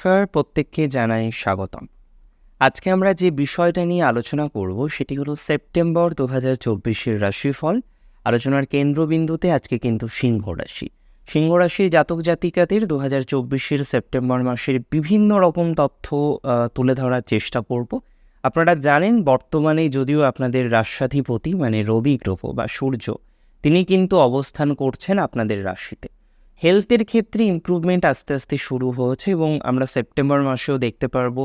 নমস্কার, প্রত্যেককে জানাই স্বাগতম। আজকে আমরা যে বিষয়টা নিয়ে আলোচনা করব সেটি হলো সেপ্টেম্বর দু হাজার চব্বিশের রাশিফল। আলোচনার কেন্দ্রবিন্দুতে আজকে কিন্তু সিংহ রাশি। সিংহ রাশির জাতক জাতিকাদের দু হাজার চব্বিশের সেপ্টেম্বর মাসের বিভিন্ন রকম তথ্য তুলে ধরার চেষ্টা করব। আপনারা জানেন, বর্তমানে যদিও আপনাদের রাষ্ট্রাধিপতি মানে রবি গ্রহ বা সূর্য, তিনি কিন্তু অবস্থান করছেন আপনাদের রাশিতে। হেলথের ক্ষেত্রে ইমপ্রুভমেন্ট আস্তে আস্তে শুরু হয়েছে এবং আমরা সেপ্টেম্বর মাসেও দেখতে পারব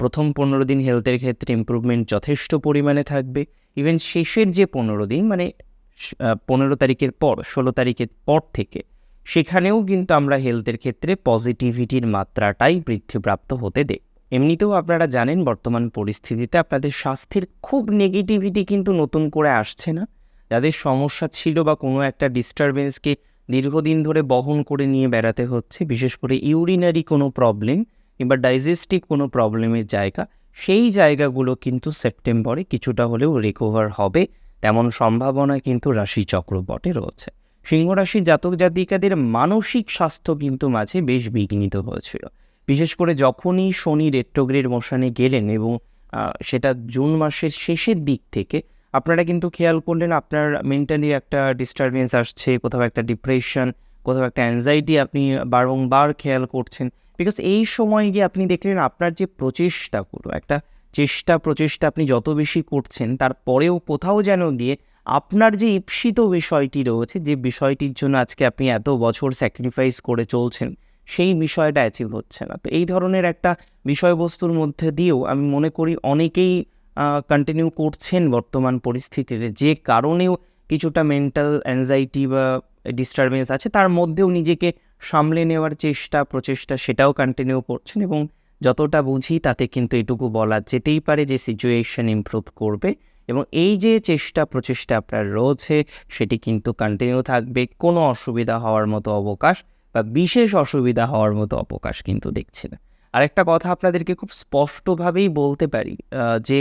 প্রথম পনেরো দিন হেলথের ক্ষেত্রে ইমপ্রুভমেন্ট যথেষ্ট পরিমাণে থাকবে। ইভেন শেষের যে পনেরো দিন মানে পনেরো তারিখের পর, ষোলো তারিখের পর থেকে, সেখানেও কিন্তু আমরা হেলথের ক্ষেত্রে পজিটিভিটির মাত্রাটাই বৃদ্ধিপ্রাপ্ত হতে দেখ এমনিতেও আপনারা জানেন, বর্তমান পরিস্থিতিতে আপনাদের স্বাস্থ্যের খুব নেগেটিভিটি কিন্তু নতুন করে আসছে না। যাদের সমস্যা ছিল বা কোনো একটা ডিস্টারবেন্সকে দীর্ঘদিন ধরে বহন করে নিয়ে বেড়াতে হচ্ছে, বিশেষ করে ইউরিনারি কোনো প্রবলেম কিংবা ডাইজেস্টিভ কোনো প্রবলেমের জায়গা, সেই জায়গাগুলো কিন্তু সেপ্টেম্বরে কিছুটা হলেও রিকভার হবে। তেমন সম্ভাবনা কিন্তু রাশি চক্রবটে রয়েছে। সিংহ রাশির জাতক জাতিকাদের মানসিক স্বাস্থ্য কিন্তু মাঝে বেশ বিঘ্নিত হয়েছিল। বিশেষ করে যখনই শনি রেট্রোগ্রেড মশানে গেলেন এবং সেটা জুন মাসের শেষের দিক থেকে আপনারা কিন্তু খেয়াল করলেন আপনার মেন্টালি একটা ডিস্টারবেন্স আসছে, কোথাও একটা ডিপ্রেশন কোথাও একটা অ্যাংজাইটি আপনি বারংবার খেয়াল করছেন। বিকজ এই সময় গিয়ে আপনি দেখলেন আপনার যে প্রচেষ্টাগুলো, একটা চেষ্টা প্রচেষ্টা আপনি যত বেশি করছেন, তারপরেও কোথাও যেন গিয়ে আপনার যে ঈপ্সিত বিষয়টি রয়েছে, যে বিষয়টির জন্য আজকে আপনি এত বছর স্যাক্রিফাইস করে চলছেন, সেই বিষয়টা অ্যাচিভ হচ্ছে না। তো এই ধরনের একটা বিষয়বস্তুর মধ্যে দিয়েও আমি মনে করি অনেকেই কন্টিনিউ করছেন বর্তমান পরিস্থিতিতে। যে কারণেও কিছুটা মেন্টাল অ্যাংজাইটি বা ডিস্টারবেন্স আছে, তার মধ্যেও নিজেকে সামলে নেওয়ার চেষ্টা, প্রচেষ্টা সেটাও কন্টিনিউ করছেন এবং যতটা বুঝি তাতে কিন্তু এটুকু বলা যেতেই পারে যে সিচুয়েশন ইমপ্রুভ করবে এবং এই যে চেষ্টা, প্রচেষ্টা আপনার রয়েছে, সেটি কিন্তু কন্টিনিউ থাকবে। কোনো অসুবিধা হওয়ার মতো অবকাশ বা বিশেষ অসুবিধা হওয়ার মতো অবকাশ কিন্তু দেখছি না। আরেকটা কথা আপনাদেরকে খুব স্পষ্টভাবেই বলতে পারি যে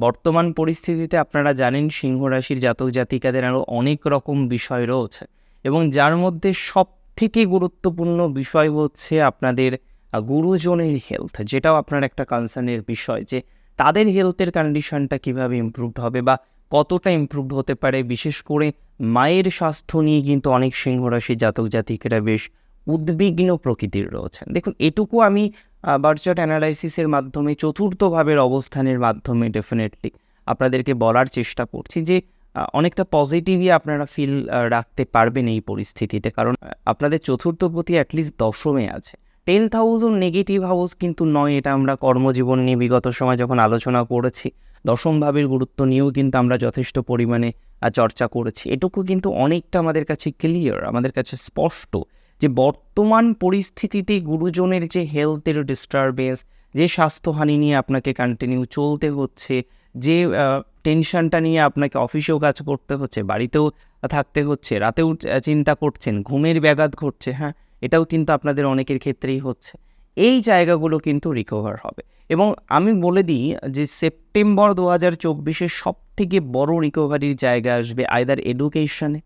বর্তমান পরিস্থিতিতে আপনারা জানেন সিংহ রাশির জাতক জাতিকাদের আরও অনেক রকম বিষয় রয়েছে এবং যার মধ্যে সব থেকে গুরুত্বপূর্ণ বিষয় হচ্ছে আপনাদের গুরুজনের হেলথ যেটাও আপনার একটা কনসার্নের বিষয় যে তাদের হেলথের কন্ডিশনটা কীভাবে ইমপ্রুভড হবে বা কতটা ইমপ্রুভড হতে পারে। বিশেষ করে মায়ের স্বাস্থ্য নিয়ে কিন্তু অনেক সিংহ রাশির জাতক জাতিকেরা বেশ উদ্বিগ্ন প্রকৃতির রয়েছেন। দেখুন, এটুকু আমি বার্চার্ট অ্যানালাইসিসের মাধ্যমে চতুর্থ ভাবের অবস্থানের মাধ্যমে ডেফিনেটলি আপনাদেরকে বলার চেষ্টা করছি যে অনেকটা পজিটিভই আপনারা ফিল রাখতে পারবেন এই পরিস্থিতিতে। কারণ আপনাদের চতুর্থ প্রতি অ্যাটলিস্ট দশমে আছে। টেন হাউসও নেগেটিভ হাউস কিন্তু নয়, এটা আমরা কর্মজীবন নিয়ে বিগত সময় যখন আলোচনা করেছি, দশম ভাবের গুরুত্ব নিয়েও কিন্তু আমরা যথেষ্ট পরিমাণে চর্চা করেছি। এটুকু কিন্তু অনেকটা আমাদের কাছে ক্লিয়ার আমাদের কাছে স্পষ্ট যে বর্তমান পরিস্থিতিতে গুরুজনের যে হেলথের ডিস্টারবেন্স যে স্বাস্থ্যহানি নিয়ে আপনাকে কন্টিনিউ চলতে হচ্ছে, যে টেনশনটা নিয়ে আপনাকে অফিসেও কাজ করতে হচ্ছে, বাড়িতেও থাকতে হচ্ছে, রাতেও চিন্তা করছেন, ঘুমের ব্যাঘাত ঘটছে হ্যাঁ এটাও কিন্তু আপনাদের অনেকের ক্ষেত্রেই হচ্ছে। এই জায়গাগুলো কিন্তু রিকভার হবে। এবং আমি বলে দিই যে সেপ্টেম্বর দু হাজার চব্বিশের সব থেকে বড় রিকভারির জায়গা আসবে আয়দার এডুকেশনে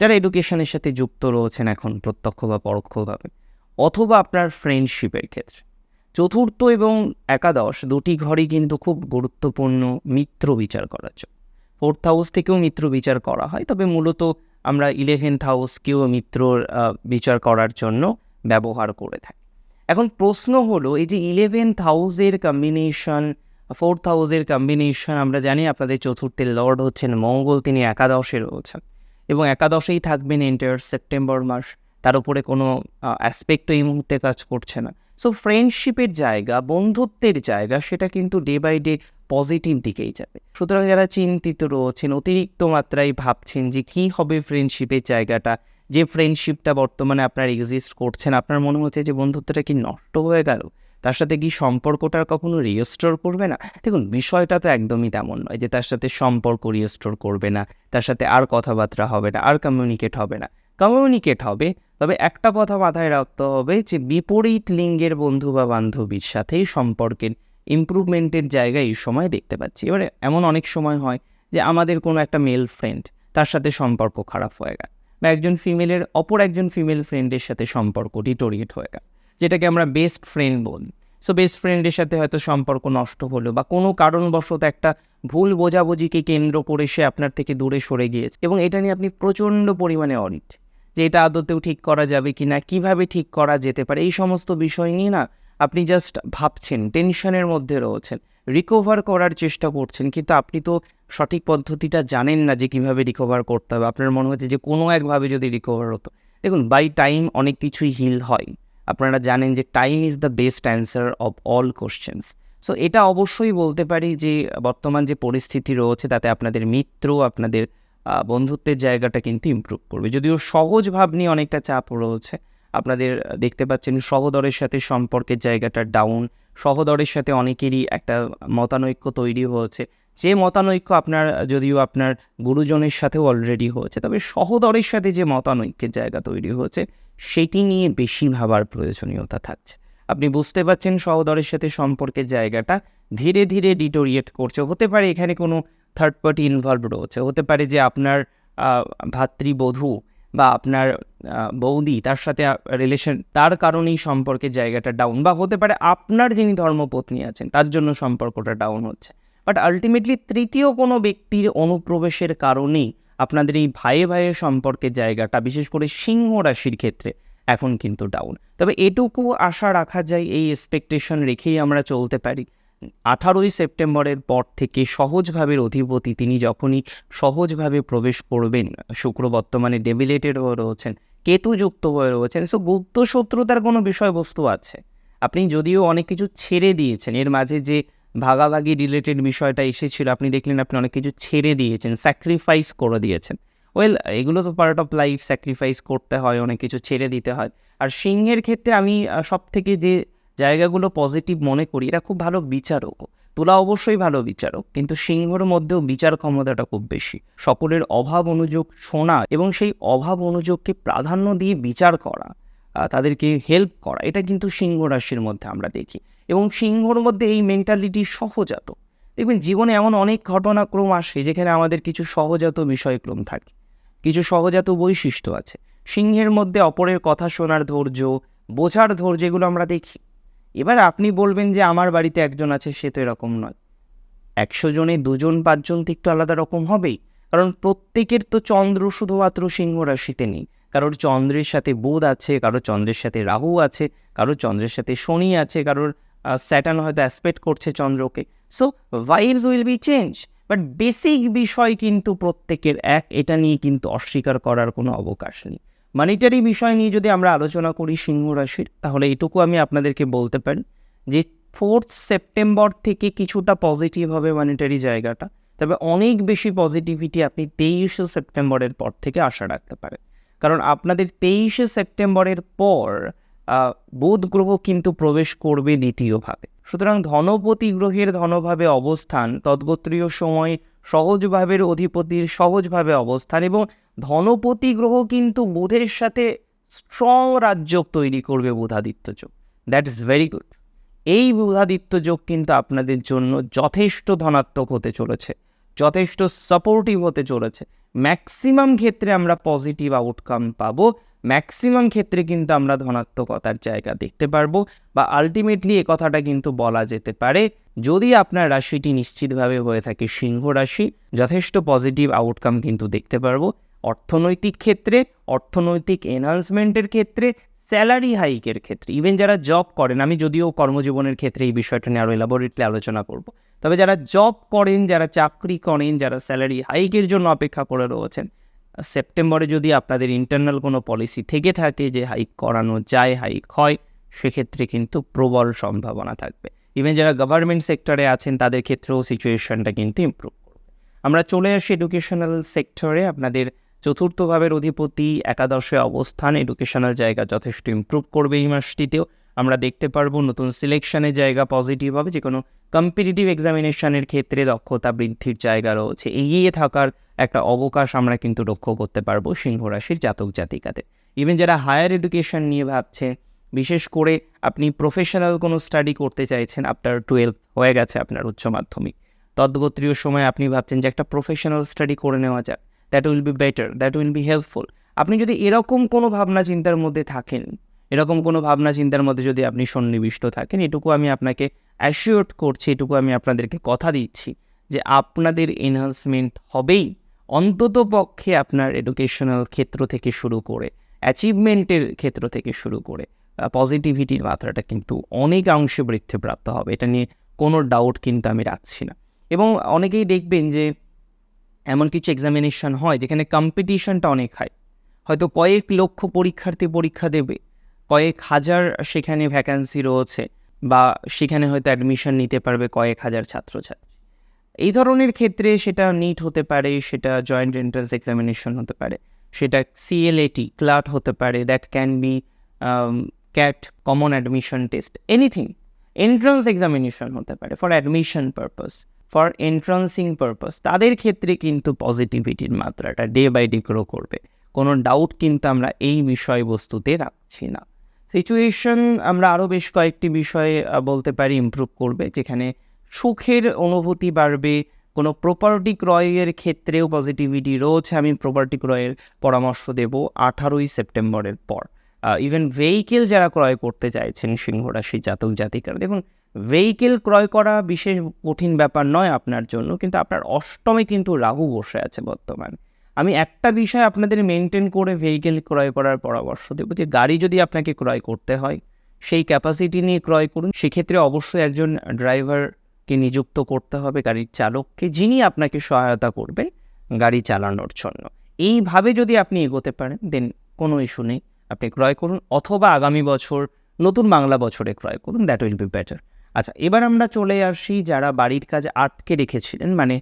যারা এডুকেশনের সাথে যুক্ত রয়েছেন এখন প্রত্যক্ষ বা পরোক্ষভাবে, অথবা আপনার ফ্রেন্ডশিপের ক্ষেত্রে, চতুর্থ এবং একাদশ দুটি ঘরই কিন্তু খুব গুরুত্বপূর্ণ মিত্র বিচার করার জন্য। ফোর্থ হাউস থেকেও মিত্র বিচার করা হয়, তবে মূলত আমরা ইলেভেন্থ হাউসকেও মিত্রর বিচার করার জন্য ব্যবহার করে থাকি। এখন প্রশ্ন হলো, এই যে ইলেভেন্থ হাউসের কম্বিনেশন ফোর্থ হাউসের কম্বিনেশন আমরা জানি আপনাদের চতুর্থের লর্ড হচ্ছেন মঙ্গল, তিনি একাদশে রয়েছেন। এবং একাদশেই থাকবেন এন্টার সেপ্টেম্বর মাস। তার উপরে কোনো অ্যাসপেক্ট এই মুহূর্তে কাজ করছে না। সো ফ্রেন্ডশিপের জায়গা, বন্ধুত্বের জায়গা, সেটা কিন্তু ডে বাই ডে পজিটিভ দিকেই যাবে। সুতরাং যারা চিন্তিত রয়েছেন, অতিরিক্ত মাত্রায় ভাবছেন যে কী হবে ফ্রেন্ডশিপের জায়গাটা, যে ফ্রেন্ডশিপটা বর্তমানে আপনার এক্সিস্ট করছেন আপনার মনে হচ্ছে যে বন্ধুত্বটা কি নষ্ট হয়ে গেল তার সাথে কি সম্পর্কটা কখনো রিস্টোর করবে না? দেখুন, বিষয়টা তো একদমই তেমন নয় যে তার সাথে সম্পর্ক রিস্টোর করবে না, তার সাথে আর কথাবার্তা হবে না, আর কমিউনিকেট হবে না। কমিউনিকেট হবে, তবে একটা কথা মাথায় রাখতে হবে যে বিপরীত লিঙ্গের বন্ধু বা বান্ধবীর সাথেই সম্পর্কের ইমপ্রুভমেন্টের জায়গা এই সময় দেখতে পাচ্ছি। এবারে এমন অনেক সময় হয় যে আমাদের কোনো একটা মেল ফ্রেন্ড তার সাথে সম্পর্ক খারাপ হয়ে গেল বা একজন ফিমেলের অপর একজন ফিমেল ফ্রেন্ডের সাথে সম্পর্ক ডিটোরিয়েট হয়ে গেল। যেটাকে আমরা বেস্ট ফ্রেন্ড বলি। সো বেস্ট ফ্রেন্ডের সাথে হয়তো সম্পর্ক নষ্ট হলো বা কোনো কারণবশত একটা ভুল বোঝাবুঝিকে কেন্দ্র করে সে আপনার থেকে দূরে সরে গিয়েছে এবং এটা নিয়ে আপনি প্রচণ্ড পরিমাণে অডিট যে এটা আদতেও ঠিক করা যাবে কি না কীভাবে ঠিক করা যেতে পারে, এই সমস্ত বিষয় নিয়ে না আপনি জাস্ট ভাবছেন টেনশনের মধ্যে রয়েছেন। রিকভার করার চেষ্টা করছেন, কিন্তু আপনি তো সঠিক পদ্ধতিটা জানেন না যে কীভাবে রিকভার করতে হবে। আপনার মনে হচ্ছে যে কোনো একভাবে যদি রিকভার হতো। দেখুন বাই টাইম অনেক কিছুই হিল হয়। আপনারা জানেন যে time is the best answer of all questions so এটা অবশ্যই বলতে পারি যে বর্তমান যে পরিস্থিতি রয়েছে, তাতে আপনাদের মিত্র, আপনাদের বন্ধুত্বের জায়গাটা কিন্তু ইমপ্রুভ করবে। যদিও সহজ ভাব নিয়ে অনেকটা চাপ রয়েছে, আপনাদের দেখতে পাচ্ছেন সহদরের সাথে সম্পর্কের জায়গাটা ডাউন সহদরের সাথে অনেকেরই একটা মতানৈক্য তৈরি হয়েছে। যে মতানৈক্য আপনার, যদিও আপনার গুরুজনের সাথেও অলরেডি হয়েছে, তবে সহদরের সাথে যে মতানৈক্যের জায়গা তৈরি হয়েছে সেটি নিয়ে বেশি ভাবার প্রয়োজনীয়তা থাকছে। আপনি বুঝতে পারছেন সহদরের সাথে সম্পর্কের জায়গাটা ধীরে ধীরে ডিটোরিয়েট করছে। হতে পারে এখানে কোনো থার্ড পার্টি ইনভলভ রয়েছে। হতে পারে যে আপনার ভাতৃবধূ বা আপনার বৌদি তার সাথে রিলেশন তার কারণেই সম্পর্কের জায়গাটা ডাউন বা হতে পারে আপনার যিনি ধর্মপত্নী আছেন, তার জন্য সম্পর্কটা ডাউন হচ্ছে। বাট আলটিমেটলি তৃতীয় কোনো ব্যক্তির অনুপ্রবেশের কারণেই আপনাদের এই ভাইয়ে ভাইয়ে সম্পর্কের জায়গাটা, বিশেষ করে সিংহ রাশির ক্ষেত্রে, এখন কিন্তু ডাউন তবে এটুকু আশা রাখা যায়, এই এক্সপেকটেশন রেখেই আমরা চলতে পারি। আঠারোই সেপ্টেম্বরের পর থেকে সহজভাবের অধিপতি তিনি যখনই সহজভাবে প্রবেশ করবেন, শুক্র বর্তমানে ডেবিলেটেড হয়ে রয়েছেন কেতুযুক্ত হয়ে রয়েছেন সো গুপ্ত শত্রুতার কোনো বিষয়বস্তু আছে। আপনি যদিও অনেক কিছু ছেড়ে দিয়েছেন, এর মাঝে যে ভাগাভাগি রিলেটেড বিষয়টা এসেছিল। আপনি দেখলেন আপনি অনেক কিছু ছেড়ে দিয়েছেন স্যাক্রিফাইস করে দিয়েছেন। ওয়েল এগুলো তো পার্ট অফ লাইফ স্যাক্রিফাইস করতে হয়, অনেক কিছু ছেড়ে দিতে হয়। আর সিংহের ক্ষেত্রে আমি সব থেকে যে জায়গাগুলো পজিটিভ মনে করি, এরা খুব ভালো বিচারক। তুলা অবশ্যই ভালো বিচারক, কিন্তু সিংহর মধ্যেও বিচার ক্ষমতাটা খুব বেশি। সকলের অভাব অনুযোগ শোনা এবং সেই অভাব অনুযোগকে প্রাধান্য দিয়ে বিচার করা। তাদেরকে হেল্প করা। এটা কিন্তু সিংহ রাশির মধ্যে আমরা দেখি। এবং সিংহর মধ্যে এই মেন্টালিটি সহজাত। দেখবেন জীবনে এমন অনেক ঘটনাক্রম আসে যেখানে আমাদের কিছু সহজাত বিষয়ক্রম থাকে। কিছু সহজাত বৈশিষ্ট্য আছে। সিংহের মধ্যে অপরের কথা শোনার ধৈর্য, বোঝার ধৈর্য এগুলো আমরা দেখি। এবার আপনি বলবেন যে, আমার বাড়িতে একজন আছে, সে তো এরকম নয়। একশো জনে, দুজন, পাঁচজন তো একটু আলাদা রকম হবেই। কারণ প্রত্যেকের তো চন্দ্র শুধুমাত্র সিংহ রাশিতে নেই। কারোর চন্দ্রের সাথে বুধ আছে, কারোর চন্দ্রের সাথে রাহু আছে, কারোর চন্দ্রের সাথে শনি আছে, কারোর স্যাটার্ন হয়তো অ্যাসপেক্ট করছে চন্দ্রকে। So vibes will be change but basic বিষয় কিন্তু প্রত্যেকের এক, এটা নিয়ে কিন্তু অস্বীকার করার কোনো অবকাশ নেই। মানিটারি বিষয় নিয়ে যদি আমরা আলোচনা করি সিংহ রাশির, তাহলে এটুকু আমি আপনাদেরকে বলতে পারি যে ফোর্থ সেপ্টেম্বর থেকে কিছুটা পজিটিভ হবে মানিটারি জায়গাটা। তবে অনেক বেশি পজিটিভিটি আপনি তেইশে সেপ্টেম্বরের পর থেকে আশা রাখতে পারেন। কারণ আপনাদের তেইশে সেপ্টেম্বরের পর বুধ গ্রহ কিন্তু প্রবেশ করবে দ্বিতীয়ভাবে। সুতরাং ধনপতি গ্রহের ধনভাবে অবস্থান, তদ্গোত্রীয় সময় সহজভাবের অধিপতির সহজভাবে অবস্থান এবং ধনপতি গ্রহ কিন্তু বুধের সাথে স্ট্রং রাজযোগ তৈরি করবে বুধাদিত্য যোগ। দ্যাট ইজ ভেরি গুড এই বুধাদিত্য যোগ কিন্তু আপনাদের জন্য যথেষ্ট ধনাত্মক হতে চলেছে, যথেষ্ট সাপোর্টিভ হতে চলেছে। ম্যাক্সিমাম ক্ষেত্রে আমরা পজিটিভ আউটকাম পাবো। ম্যাক্সিমাম ক্ষেত্রে কিন্তু আমরা ধনাত্মকতার জায়গা দেখতে পারব বা আলটিমেটলি এ কথাটা কিন্তু বলা যেতে পারে। যদি আপনার রাশিটি নিশ্চিতভাবে হয়ে থাকে সিংহ রাশি, যথেষ্ট পজিটিভ আউটকাম কিন্তু দেখতে পারব। অর্থনৈতিক ক্ষেত্রে, অর্থনৈতিক এনহান্সমেন্টের ক্ষেত্রে স্যালারি হাইকের ক্ষেত্রে। ইভেন যারা জব করেন, আমি যদিও কর্মজীবনের ক্ষেত্রে এই বিষয়টা নিয়ে আরও এলাবোরেটলি আলোচনা করব। তবে যারা জব করেন, যারা চাকরি করেন, যারা স্যালারি হাইকের জন্য অপেক্ষা করে রয়েছেন, সেপ্টেম্বরে যদি আপনাদের ইন্টারনাল কোনো পলিসি থেকে থাকে যে হাইক করানো যায় হাইক হয়, সেক্ষেত্রে কিন্তু প্রবল সম্ভাবনা থাকবে। ইভেন যারা গভর্নমেন্ট সেক্টরে আছেন, তাদের ক্ষেত্রেও সিচুয়েশনটা কিন্তু ইমপ্রুভ করবে। আমরা চলে আসি এডুকেশনাল সেক্টরে আপনাদের চতুর্থ ভাবের অধিপতি, একাদশে অবস্থান এডুকেশনাল জায়গা যথেষ্ট ইমপ্রুভ করবে এই মাসটিতেও। আমরা দেখতে পারব নতুন সিলেকশনের জায়গা পজিটিভ হবে যে কোনো কম্পিটিটিভ এক্সামিনেশনের ক্ষেত্রে দক্ষতা বৃদ্ধির জায়গা রয়েছে। এগিয়ে থাকার একটা অবকাশ আমরা কিন্তু লক্ষ্য করতে পারব সিংহ রাশির জাতক জাতিকাদের। ইভেন যারা হায়ার এডুকেশন নিয়ে ভাবছে, বিশেষ করে আপনি প্রফেশনাল কোনো স্টাডি করতে চাইছেন, আপনার টুয়েলভ হয়ে গেছে আপনার উচ্চ মাধ্যমিক। তদ্গোত্রীয় সময় আপনি ভাবছেন যে একটা প্রফেশনাল স্টাডি করে নেওয়া যাক that will be better that will be helpful আপনি যদি এরকম কোনো ভাবনা চিন্তার মধ্যে থাকেন এরকম কোনো ভাবনা চিন্তার মধ্যে যদি আপনি সন্নিবিষ্ট থাকেন, এটুকু আমি আপনাকে অ্যাসিওর করছি, এটুকু আমি আপনাদেরকে কথা দিচ্ছি যে আপনাদের এনহান্সমেন্ট হবেই অন্তত পক্ষে আপনার এডুকেশনাল ক্ষেত্র থেকে শুরু করে অ্যাচিভমেন্টের ক্ষেত্র থেকে শুরু করে পজিটিভিটির মাত্রাটা কিন্তু অনেকাংশে বৃদ্ধিপ্রাপ্ত হবে। এটা নিয়ে কোনো ডাউট কিন্তু আমি রাখছি না। এবং অনেকেই দেখবেন যে এমন কিছু এক্সামিনেশন হয় যেখানে কম্পিটিশনটা অনেক হয় হয়তো কয়েক লক্ষ পরীক্ষার্থী পরীক্ষা দেবে কয়েক হাজার সেখানে ভ্যাকান্সি রয়েছে বা সেখানে হয়তো অ্যাডমিশন নিতে পারবে কয়েক হাজার ছাত্রছাত্রী। এই ধরনের ক্ষেত্রে সেটা নিট হতে পারে, সেটা জয়েন্ট এন্ট্রান্স এক্সামিনেশন হতে পারে, সেটা C L A T CLAT হতে পারে that can be CAT common admission test anything entrance examination হতে পারে for admission purpose for entrancing purpose তাদের ক্ষেত্রে কিন্তু পজিটিভিটির মাত্রাটা ডে বাই ডে গ্রো করবে। কোনো ডাউট কিন্তু আমরা এই বিষয়বস্তুতে রাখছি না। সিচুয়েশন আমরা আরও বেশ কয়েকটি বিষয়ে বলতে পারি ইমপ্রুভ করবে, যেখানে সুখের অনুভূতি বাড়বে, কোনো প্রপার্টি ক্রয়ের ক্ষেত্রেও পজিটিভিটি রয়েছে, আমি প্রপার্টি ক্রয়ের পরামর্শ দেব আঠারোই সেপ্টেম্বরের পর। ইভেন ভেহিকেল যারা ক্রয় করতে চাইছেন, সিংহ রাশি জাতক জাতিকারা, দেখুন ভেহিকেল ক্রয় করা বিশেষ কঠিন ব্যাপার নয় আপনার জন্য, কিন্তু আপনার অষ্টমে কিন্তু রাহু বসে আছে বর্তমানে। আমি একটা বিষয় আপনাদের মেনটেন করে ভেহিকেল ক্রয় করার পরামর্শ দেবো যে গাড়ি যদি আপনাকে ক্রয় করতে হয়, সেই ক্যাপাসিটি নিয়ে ক্রয় করুন। সেক্ষেত্রে অবশ্যই একজন ড্রাইভারকে নিযুক্ত করতে হবে গাড়ির চালককে, যিনি আপনাকে সহায়তা করবে গাড়ি চালানোর জন্য। এইভাবে যদি আপনি এগোতে পারেন দেন কোনো ইস্যু নেই। আপনি ক্রয় করুন অথবা আগামী বছর, নতুন বাংলা বছরে ক্রয় করুন দ্যাট উইল বি বেটার আচ্ছা এবার আমরা চলে আসি যারা বাড়ির কাজ আটকে রেখেছিলেন মানে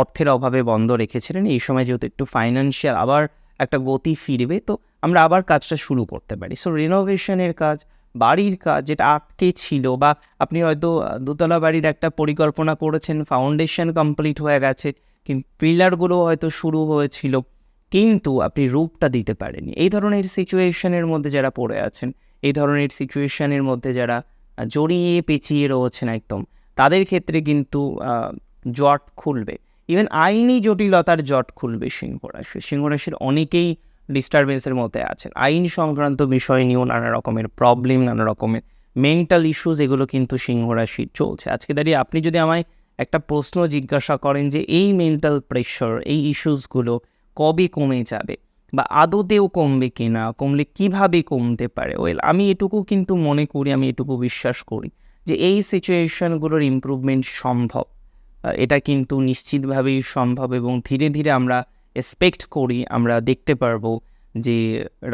অর্থের অভাবে বন্ধ রেখেছিলেন। এই সময় যেহেতু একটু ফাইন্যান্সিয়াল আবার একটা গতি ফিরবে, তো আমরা আবার কাজটা শুরু করতে পারি। সো রিনোভেশনের কাজ, বাড়ির কাজ যেটা আটকে ছিল বা আপনি হয়তো দোতলা বাড়ির একটা পরিকল্পনা করেছেন ফাউন্ডেশন কমপ্লিট হয়ে গেছে কিন্তু পিলারগুলো হয়তো শুরু হয়েছিল, কিন্তু আপনি রূপটা দিতে পারেননি। এই ধরনের সিচুয়েশনের মধ্যে যারা পড়ে আছেন, এই ধরনের সিচুয়েশনের মধ্যে যারা জড়িয়ে পেঁচিয়ে রয়েছেন একদম, তাদের ক্ষেত্রে কিন্তু জট খুলবে। ইভেন আইনি জটিলতার জট খুলবে সিংহ রাশি সিংহ রাশির অনেকেই ডিস্টারবেন্সের মধ্যে আছেন। আইন সংক্রান্ত বিষয় নিয়েও নানা রকমের প্রবলেম নানা রকমের মেন্টাল ইস্যুস এগুলো কিন্তু সিংহ রাশির চলছে। আজকে দাঁড়িয়ে আপনি যদি আমায় একটা প্রশ্ন জিজ্ঞাসা করেন যে, এই মেন্টাল প্রেশার এই ইস্যুসগুলো কবে কমে যাবে বা আদতেও কমবে কিনা, কমলে কীভাবে কমতে পারে? ওয়েল আমি এটুকু কিন্তু মনে করি, আমি এটুকু বিশ্বাস করি যে, এই সিচুয়েশনগুলোর ইমপ্রুভমেন্ট সম্ভব। এটা কিন্তু নিশ্চিতভাবেই সম্ভব এবং ধীরে ধীরে আমরা এক্সপেক্ট করি, আমরা দেখতে পারব যে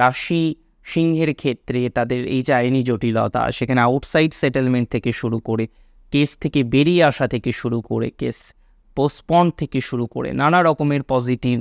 রাশি সিংহের ক্ষেত্রে তাদের এই যে আইনি জটিলতা, সেখানে আউটসাইড সেটেলমেন্ট থেকে শুরু করে কেস থেকে বেরিয়ে আসা থেকে শুরু করে কেস পোস্টপন থেকে শুরু করে নানা রকমের পজিটিভ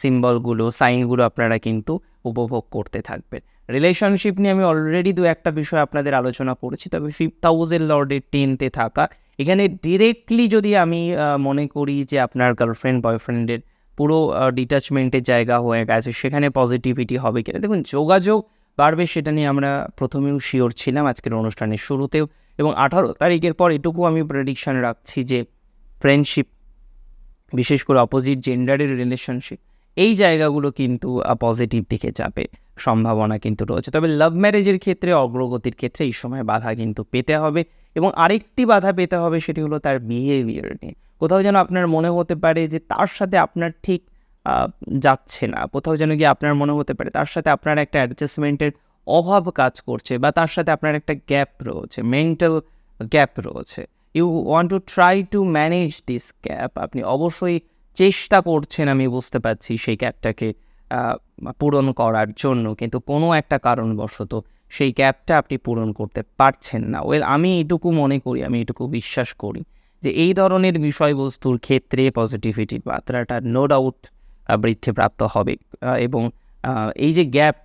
সিম্বলগুলো সাইনগুলো আপনারা কিন্তু উপভোগ করতে থাকবেন। রিলেশনশিপ নিয়ে আমি অলরেডি দু একটা বিষয় আপনাদের আলোচনা করেছি, তবে ফিফথ হাউসের লর্ডের টেনতে থাকা। এখানে ডিরেক্টলি যদি আমি মনে করি যে আপনার গার্লফ্রেন্ড বয়ফ্রেন্ডের পুরো ডিটাচমেন্টের জায়গা হয়ে গেছে, সেখানে পজিটিভিটি হবে কিনা। দেখুন, যোগাযোগ বাড়বে সেটা নিয়ে আমরা প্রথমেও শিওর ছিলাম আজকের অনুষ্ঠানের শুরুতেও। এবং আঠারো তারিখের পর এটুকু আমি প্রেডিকশান রাখছি যে ফ্রেন্ডশিপ বিশেষ করে অপোজিট জেন্ডারের রিলেশনশিপ এই জায়গাগুলো কিন্তু পজিটিভ দিকে যাবে। সম্ভাবনা কিন্তু রয়েছে। তবে লাভ ম্যারেজের ক্ষেত্রে, অগ্রগতির ক্ষেত্রে এই সময় বাধা কিন্তু পেতে হবে এবং আরেকটি বাধা পেতে হবে সেটি হলো তার বিহেভিয়ার নিয়ে। কোথাও যেন আপনার মনে হতে পারে যে তার সাথে আপনার ঠিক যাচ্ছে না। কোথাও যেন গিয়ে আপনার মনে হতে পারে তার সাথে আপনার একটা অ্যাডজাস্টমেন্টের অভাব কাজ করছে বা তার সাথে আপনার একটা গ্যাপ রয়েছে মেন্টাল গ্যাপ রয়েছে। You want to try to manage this gap আপনি অবশ্যই চেষ্টা করছেন, আমি বুঝতে পারছি সেই গ্যাপটাকে পূরণ করার জন্য। কিন্তু কোনো একটা কারণবশত সেই গ্যাপটা আপনি পূরণ করতে পারছেন না। ওয়েল আমি এটুকু মনে করি, আমি এটুকু বিশ্বাস করি যে এই ধরনের বিষয়বস্তুর ক্ষেত্রে পজিটিভিটির মাত্রাটা নো ডাউট বৃদ্ধিপ্রাপ্ত হবে। এবং এই যে গ্যাপ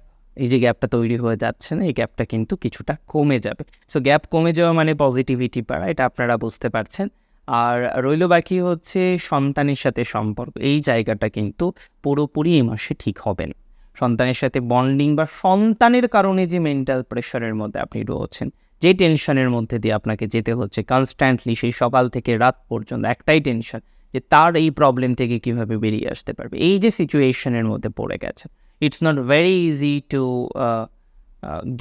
এই যে গ্যাপটা তৈরি হয়ে যাচ্ছে না, এই গ্যাপটা কিন্তু কিছুটা কমে যাবে। সো গ্যাপ কমে যাওয়া মানে পজিটিভিটি বাড়া, এটা আপনারা বুঝতে পারছেন। আর রইল বাকি হচ্ছে সন্তানের সাথে সম্পর্ক। এই জায়গাটা কিন্তু পুরোপুরি এই মাসে ঠিক হবে না। সন্তানের সাথে বন্ডিং বা সন্তানের কারণে যে মেন্টাল প্রেশারের মধ্যে আপনি রয়েছেন, যে টেনশনের মধ্যে দিয়ে আপনাকে যেতে হচ্ছে কনস্ট্যান্টলি সেই সকাল থেকে রাত পর্যন্ত একটাই টেনশন যে তার এই প্রবলেম থেকে কীভাবে বেরিয়ে আসতে পারবে। এই যে সিচুয়েশনের মধ্যে পড়ে গেছে it's not very easy to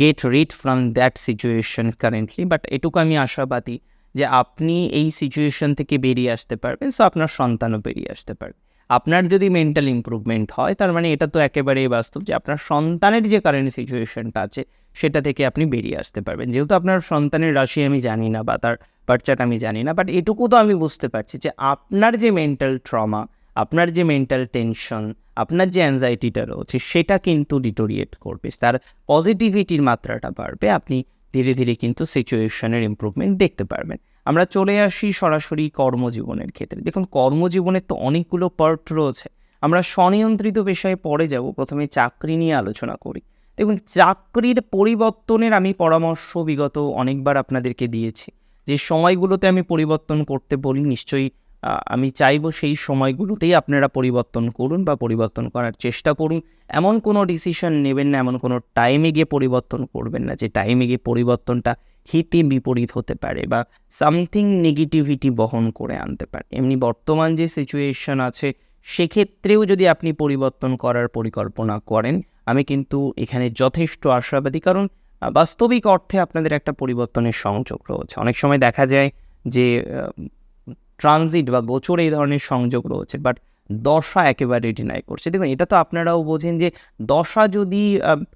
get rid from that situation currently but এটুকু আমি আশাবাদী যে আপনি এই সিচুয়েশন থেকে বেরিয়ে আসতে পারবেন সো আপনার সন্তানও বেরিয়ে আসতে পারবে। আপনার যদি মেন্টাল ইমপ্রুভমেন্ট হয়, তার মানে এটা তো একেবারেই বাস্তব যে আপনার সন্তানের যে কারেন্ট সিচুয়েশনটা আছে, সেটা থেকে আপনি বেরিয়ে আসতে পারবেন। যেহেতু আপনার সন্তানের রাশি আমি জানি না বা তার বাচ্চাট আমি জানি না বাট এটুকু তো আমি বুঝতে পারছি যে আপনার যে মেন্টাল ট্রমা আপনার যে মেন্টাল টেনশন আপনার যে অ্যাংজাইটিটা রয়েছে, সেটা কিন্তু ডিটোরিয়েট করবে। তার পজিটিভিটির মাত্রাটা বাড়বে। আপনি ধীরে ধীরে কিন্তু সিচুয়েশনের ইম্প্রুভমেন্ট দেখতে পারবেন। আমরা চলে আসি সরাসরি কর্মজীবনের ক্ষেত্রে। দেখুন কর্মজীবনের তো অনেকগুলো পার্ট রয়েছে। আমরা স্বনিয়ন্ত্রিত পেশায় পরে যাব, প্রথমে চাকরি নিয়ে আলোচনা করি। দেখুন, চাকরির পরিবর্তনের আমি পরামর্শ বিগত অনেকবার আপনাদেরকে দিয়েছি। যে সময়গুলোতে আমি পরিবর্তন করতে বলি, নিশ্চয়ই আমি চাইব সেই সময়গুলোতেই আপনারা পরিবর্তন করুন বা পরিবর্তন করার চেষ্টা করুন। এমন কোনো ডিসিশন নেবেন না, এমন কোনো টাইমে গিয়ে পরিবর্তন করবেন না যে টাইমে গিয়ে পরিবর্তনটা হিতে বিপরীত হতে পারে বা সামথিং নেগেটিভিটি বহন করে আনতে পারে। এমনি বর্তমান যে সিচুয়েশন আছে, সেক্ষেত্রেও যদি আপনি পরিবর্তন করার পরিকল্পনা করেন, আমি কিন্তু এখানে যথেষ্ট আশাবাদী। কারণ বাস্তবিক অর্থে আপনাদের একটা পরিবর্তনের সংযোগ রয়েছে। অনেক সময় দেখা যায় যে ট্রানজিট বা গোচর এই ধরনের সংযোগ রয়েছে বাট দশা একেবারে ডিনাই করছে। দেখুন, এটা তো আপনারাও বোঝেন যে দশা যদি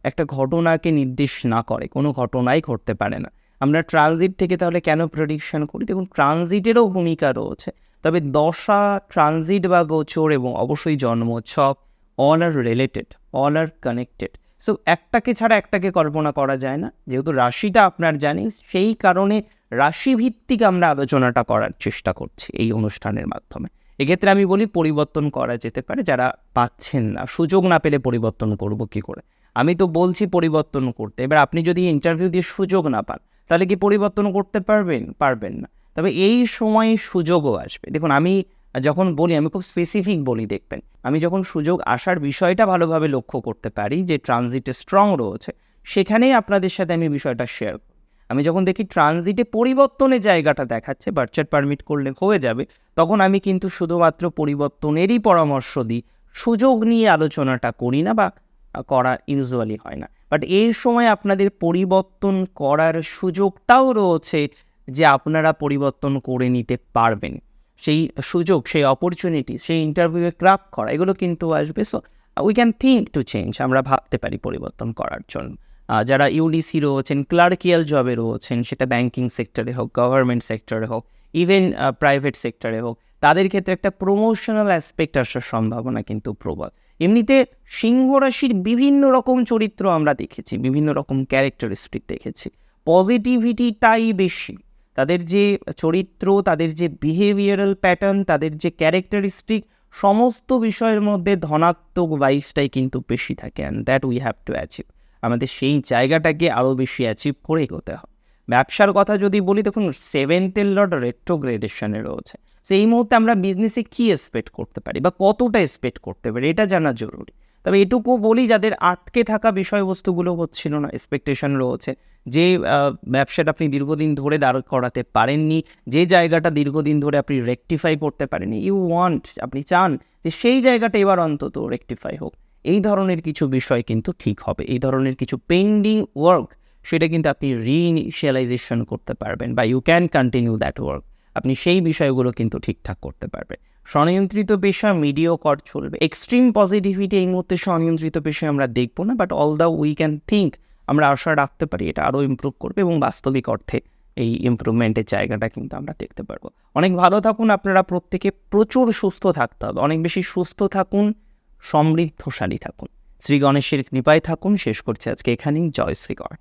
একটা ঘটনাকে নির্দেশ না করে, কোনো ঘটনাই ঘটতে পারে না। আমরা ট্রানজিট থেকে তাহলে কেন প্রেডিকশন করি? দেখুন, ট্রানজিটেরও ভূমিকা রয়েছে, তবে দশা, ট্রানজিট বা গোচর এবং অবশ্যই জন্মোৎসব all are related all are connected so একটাকে ছাড়া একটাকে কল্পনা করা যায় না। যেহেতু রাশিটা আপনার জানি, সেই কারণে রাশিভিত্তিক আমরা আলোচনাটা করার চেষ্টা করছি এই অনুষ্ঠানের মাধ্যমে। এক্ষেত্রে আমি বলি পরিবর্তন করা যেতে পারে, যারা পাচ্ছেন না। সুযোগ না পেলে পরিবর্তন করব কি করে? আমি তো বলছি পরিবর্তন করতে। এবার আপনি যদি ইন্টারভিউ দিয়ে সুযোগ না পান, তাহলে কি পরিবর্তন করতে পারবেন? পারবেন না। তবে এই সময়ে সুযোগও আসবে। দেখুন, আমি যখন বলি, আমি খুব স্পেসিফিক বলি দেখবেন, আমি যখন সুযোগ আসার বিষয়টা ভালোভাবে লক্ষ্য করতে পারি যে ট্রানজিটে স্ট্রং রয়েছে, সেখানেই আপনাদের সাথে আমি বিষয়টা শেয়ার করি। আমি যখন দেখি ট্রানজিটে পরিবর্তনের জায়গাটা দেখাচ্ছে বার্চার পারমিট করলে হয়ে যাবে, তখন আমি কিন্তু শুধুমাত্র পরিবর্তনেরই পরামর্শ দিই, সুযোগ নিয়ে আলোচনাটা করি না বা করা ইউজুয়ালি হয় না। বাট এই সময় আপনাদের পরিবর্তন করার সুযোগটাও রয়েছে যে আপনারা পরিবর্তন করে নিতে পারবেন। সেই সুযোগ, সেই অপরচুনিটি সেই ইন্টারভিউয়ে ক্রাক করা, এগুলো কিন্তু আসবে। So we can think to change আমরা ভাবতে পারি পরিবর্তন করার জন্য। যারা ইউডিসি রয়েছেন ক্লার্কিয়াল জবে রয়েছেন, সেটা ব্যাংকিং সেক্টরে হোক গভর্নমেন্ট সেক্টরে হোক ইভেন প্রাইভেট সেক্টরে হোক, তাদের ক্ষেত্রে একটা প্রমোশনাল অ্যাসপেক্ট আসার সম্ভাবনা কিন্তু প্রবল। এমনিতে সিংহ রাশির বিভিন্ন রকম চরিত্র আমরা দেখেছি, বিভিন্ন রকম ক্যারেক্টারিস্টিক দেখেছি। পজিটিভিটিটাই বেশি। তাদের যে চরিত্র, তাদের যে বিহেভিয়ারাল প্যাটার্ন তাদের যে ক্যারেক্টারিস্টিক সমস্ত বিষয়ের মধ্যে ধনাত্মক ভাইবসটাই কিন্তু বেশি থাকে and that we have to achieve আমাদের সেই জায়গাটাকে আরও বেশি অ্যাচিভ করে এগোতে হবে। ব্যবসার কথা যদি বলি, দেখুন সেভেন্থের লট রেট্রোগ্রেডেশনে রয়েছে। সো এই মুহূর্তে আমরা বিজনেসে কী এক্সপেক্ট করতে পারি বা কতটা এক্সপেক্ট করতে পারি, এটা জানা জরুরি। তবে এটুকু বলি যাদের আটকে থাকা বিষয়বস্তুগুলো হচ্ছিল না এক্সপেকটেশন রয়েছে। যে ব্যবসাটা আপনি দীর্ঘদিন ধরে দাঁড় করাতে পারেননি, যে জায়গাটা দীর্ঘদিন ধরে আপনি রেকটিফাই করতে পারেননি ইউ ওয়ান্ট আপনি চান যে সেই জায়গাটা এবার অন্তত রেকটিফাই হোক। এই ধরনের কিছু বিষয় কিন্তু ঠিক হবে। এই ধরনের কিছু পেন্ডিং ওয়ার্ক সেটা কিন্তু আপনি রিইনিশিয়ালাইজেশন করতে পারবেন বা you can continue that work আপনি সেই বিষয়গুলো কিন্তু ঠিকঠাক করতে পারবেন। স্বনিয়ন্ত্রিত পেশা মিডিও কর চলবে। এক্সট্রিম পজিটিভিটি এই মুহূর্তে স্বনিয়ন্ত্রিত পেশায় আমরা দেখব না but all the we can think আমরা আশা রাখতে পারি এটা আরও ইমপ্রুভ করবে এবং বাস্তবিক অর্থে এই ইমপ্রুভমেন্টের জায়গাটা কিন্তু আমরা দেখতে পারব। অনেক ভালো থাকুন, আপনারা প্রত্যেকে প্রচুর সুস্থ থাকতে হবে। অনেক বেশি সুস্থ থাকুন, সমৃদ্ধশালী থাকুন। শ্রী গণেশের কৃপায় থাকুন। শেষ করছি আজকে এখানেই। জয় শ্রী গণ